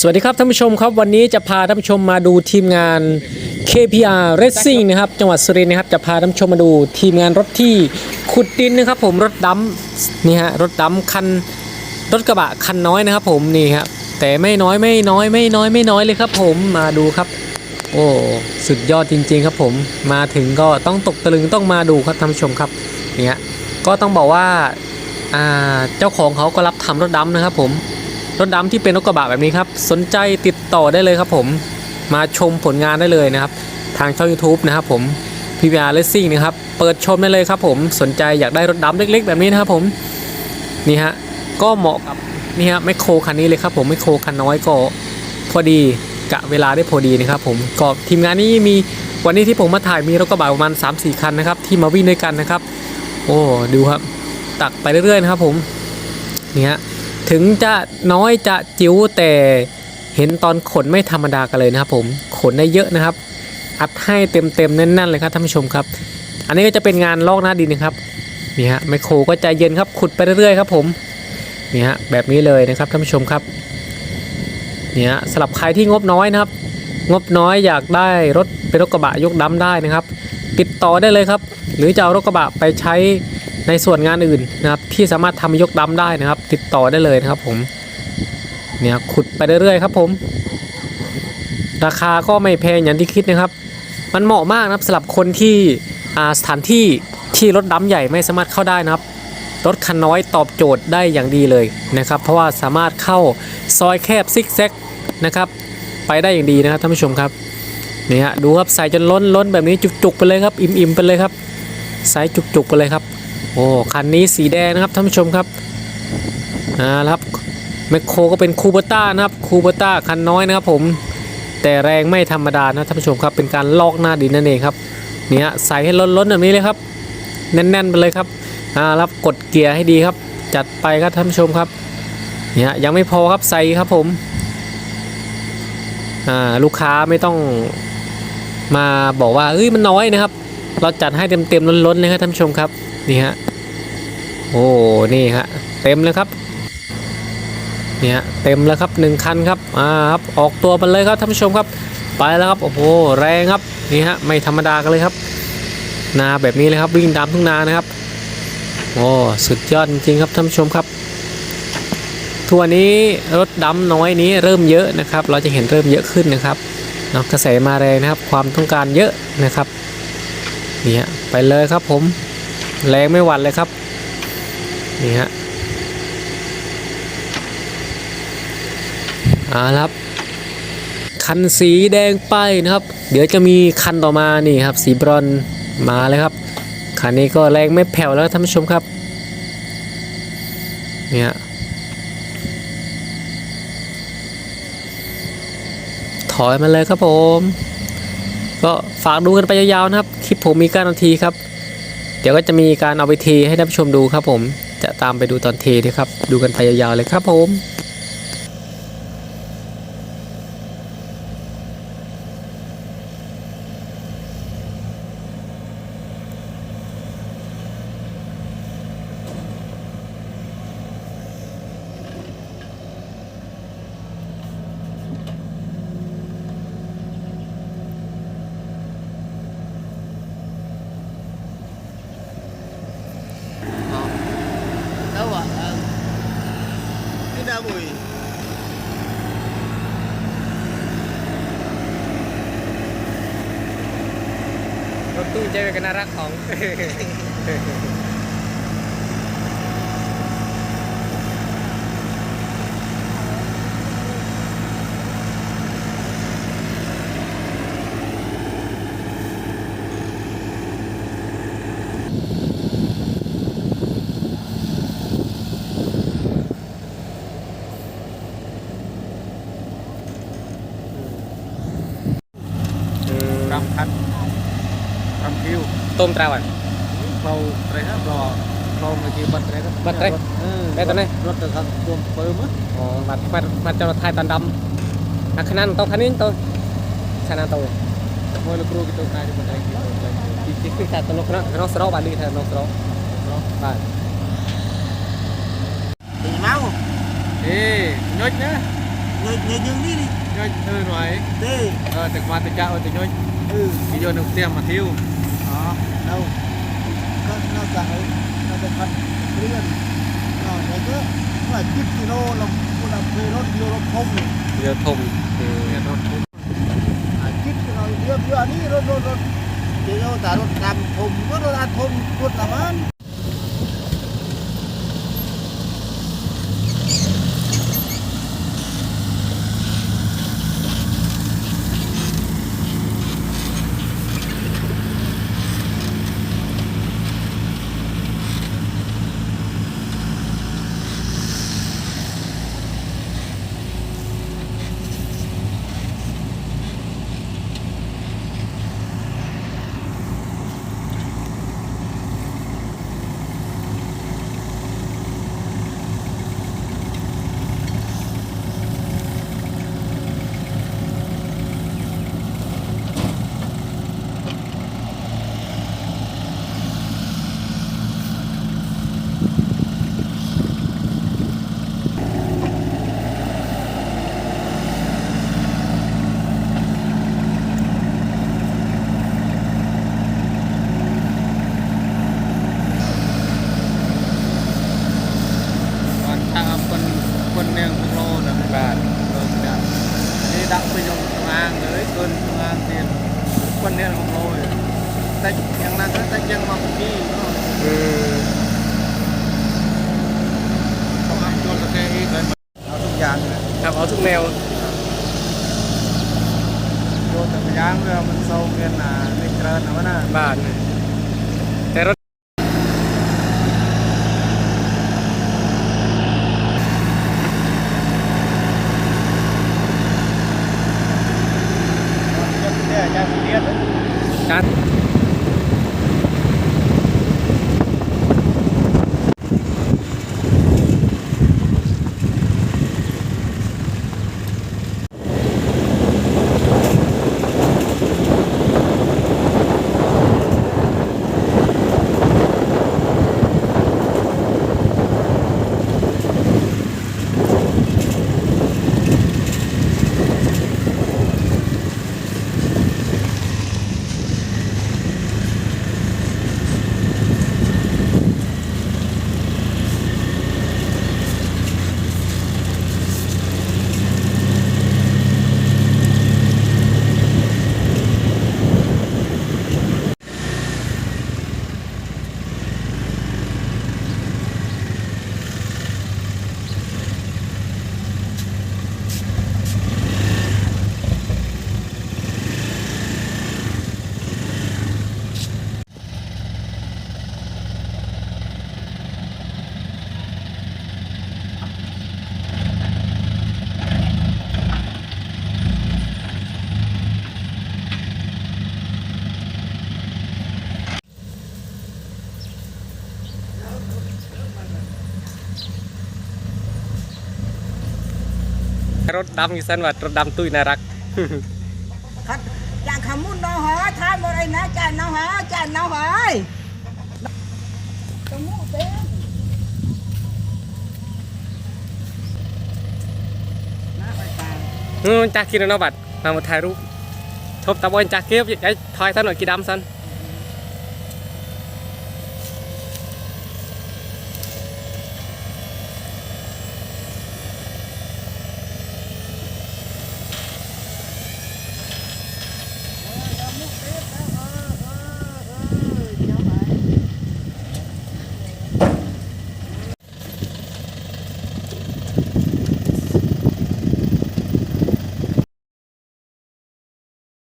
สวัสดีครับท่านผู้ชมครับวันนี้จะพาท่านผู้ชมมาดูทีมงาน KPR Racing นะครับจังหวัดสุรินทร์นะครับจะพาท่านผู้ชมมาดูทีมงานรถที่ขุดดินนะครับ ผมรถดำนี่ฮะรถดำคันรถกระบะคันน้อยนะครับ ผมนี่ครับแต่ไม่น้อยไม่น้อยไม่น้อยไม่น้อยเลยครับ ผมมาดูครับ โอ้สุดยอดจริง ๆ ครับผมมาถึงก็ต้องตกตะลึงต้องมาดูครับท่านผู้ชมครับเนี่ยก็ต้องบอกว่าเจ้าของเขาก็รับทำรถดำนะครับ ผม รถดำที่เป็นรถกระบะแบบนี้ครับ สนใจติดต่อได้เลยครับผมมาชมผลงานได้เลยนะครับ ทางช่อง YouTube นะครับผม PVR Racing นะครับ เปิดชมได้เลยครับผมสนใจอยากได้รถดำเล็ก ๆ แบบนี้นะครับผมนี่ฮะก็เหมาะกับนี่ฮะแมโครคันนี้เลยครับผมแมโครคันน้อยก็พอดีกะเวลาได้พอดีนะครับผมก็ทีมงานนี้มีวันนี้ที่ผมมาถ่ายมีรถกระบะประมาณ 3-4 คันนะครับที่มาวิ่งด้วยกันนะครับ โอ้ดูครับ ตักไปเรื่อยๆนะครับผมนี่ฮะ ถึงจะน้อยจะจิ๋วแต่เห็นตอนขนไม่ธรรมดากันเลยนะครับผมขนได้เยอะนะครับ อัดให้เต็มๆแน่นๆเลยครับท่านผู้ชมครับ อันนี้ก็จะเป็นงานลอกหน้าดินนะครับนี่ฮะไมโครก็ใจเย็นครับขุดไปเรื่อยๆครับผมนี่ฮะแบบนี้เลยนะครับท่านผู้ชมครับนี่ฮะสำหรับใครที่งบน้อยนะครับ งบน้อยอยากได้รถเป็นรถกระบะยกดำได้นะครับ ติดต่อได้เลยครับ หรือจะเอารถกระบะไปใช้ ในส่วนงานอื่นนะครับที่สามารถทำยกดำได้นะครับ ติดต่อได้เลยนะครับผมเนี่ยขุดไปเรื่อยๆครับผม ราคาก็ไม่แพงอย่างที่คิดนะครับ มันเหมาะมากนะครับสำหรับคนที่อาสถานที่ที่รถดำใหญ่ไม่สามารถเข้าได้นะครับรถคันน้อยตอบโจทย์ได้อย่างดีเลยนะครับ เพราะว่าสามารถเข้าซอยแคบซิกแซกนะครับไปได้อย่างดีนะครับท่านผู้ชมครับนี่ฮะดูครับใส่จนล้นล้นแบบนี้จุกๆไปเลยครับ อิ่มๆไปเลยครับใส่จุกๆไปเลยครับ โอ้คันนี้สีแดงนะครับท่านผู้ชมครับอ่าครับแมคโครก็เป็นคูเบต้านะครับคูเบต้าคันน้อยนะครับผมแต่แรงไม่ธรรมดานะท่านผู้ชมครับเป็นการลอกหน้าดินนั่นเองครับเนี่ยใส่ให้ล้นๆแบบนี้เลยครับ แน่นๆไปเลยครับอ่ารับกดเกียร์ให้ดีครับ จัดไปครับท่านผู้ชมครับเนี่ยยังไม่พอครับใส่ครับผมอ่าลูกค้าไม่ต้องมาบอกว่าเอ้ยมันน้อยนะครับ เราจัดให้เต็มๆล้นๆเลยครับท่านผู้ชมครับนี่ฮะโอ้นี่ฮะเต็มเลยครับเนี่ยเต็มแล้วครับหนึ่งคันครับอ่าครับออกตัวไปเลยครับท่านผู้ชมครับ ไปแล้วครับโอ้โหแรงครับนี่ฮะไม่ธรรมดากันเลยครับ นาแบบนี้เลยครับวิ่งตามทุ่งนานะครับโอ้สุดยอดจริงครับท่านผู้ชมครับทัวนี้รถดำน้อยนี้เริ่มเยอะนะครับ เราจะเห็นเริ่มเยอะขึ้นนะครับเนาะกระแสมาแรงนะครับ ความต้องการเยอะนะครับ นี่ฮะไปเลยครับผม แรงไม่หวั่นเลยครับ นี่ฮะเอาละครับ คันสีแดงไปนะครับ เดี๋ยวจะมีคันต่อมานี่ครับ สีบรอนมาเลยครับ คันนี้ก็แรงไม่แผ่วแล้วท่านผู้ชมครับ เนี่ยถอยมาเลยครับผม ก็ฝากดูกันไปยาวๆนะครับคลิปผมมี9นาทีครับ เดี๋ยวก็จะมีการเอาไปเทให้ท่านผู้ชมดูครับผมจะตามไปดูตอนเทด้วยครับ ดูกันไปยาวๆเลยครับผม รถตู้ใจเป็นน่ารักของ តូមត្រាវហើយផ្លូវត្រេះណាផ្លូវផ្លូវមកជាបាត់ត្រេះបាត់ត្រេះតែតនេះរត់ទៅខាងទួមពើមើលអូបាត់បាត់បាត់ចូលថៃតណ្ដំអាខ្នានតោខានេះតោខានាតោមួយលោកគ្រូគេទៅកាយបាត់ត្រេះទីទីគឺថាតលោកក្នុងក្នុងស្រោបាទលីថាក្នុងស្រោបាទពីមកអេញុចណាញុចញុចយើងនេះញុចធ្វើរយទេអឺតែគាត់ទៅចាក់អត់ទៅញុចគឺគេយកនៅផ្ទះមកធាវ นหนึ่งเตรียมมาทิว đó đâu nó nó cả ấy nó được phần liên nó này cứ nó là chip kilo là nó là về nó kilo nó không này เรือธมอืมเนี่ยรถทุก à chip kilo đưa đưa đi nó nó nó thì nó cả nó làm thùng nó nó làm thùng tuột làm ăn ก่อนทางคนคนเนียงโลนะ บ้าน เออจ้ะนี่ดัก ไปยงตรงอ่างเลยเกินตรงอ่างเตียนคนเนียงของโลยแต่ยังนั้นก็แต่ยังมาเมื่อกี้เนาะอืมเขาอัพโยนตะแกรงอีกเลย nó thuộc dạng này ครับเอาทุกแนวโยนตะยางเรือมันโซเงินอะนี่เจริญนะวะน่ะบ้านแต่รถ เนี่ยยางเลียด การ รถดำอยู่สันวัดรถดำตุ้ยน่ารัก Khát- chàng không muốn đâu hỏi thay một đây nè chàng nào hỏi chàng nào hỏi Tôi muốn tiền นะไปตามอืมจากกินแล้วเนาะบัดมามาถ่ายรูปทบตะบอนจากเก็บย้ายถอยสันหน่อยกี่ดำสัน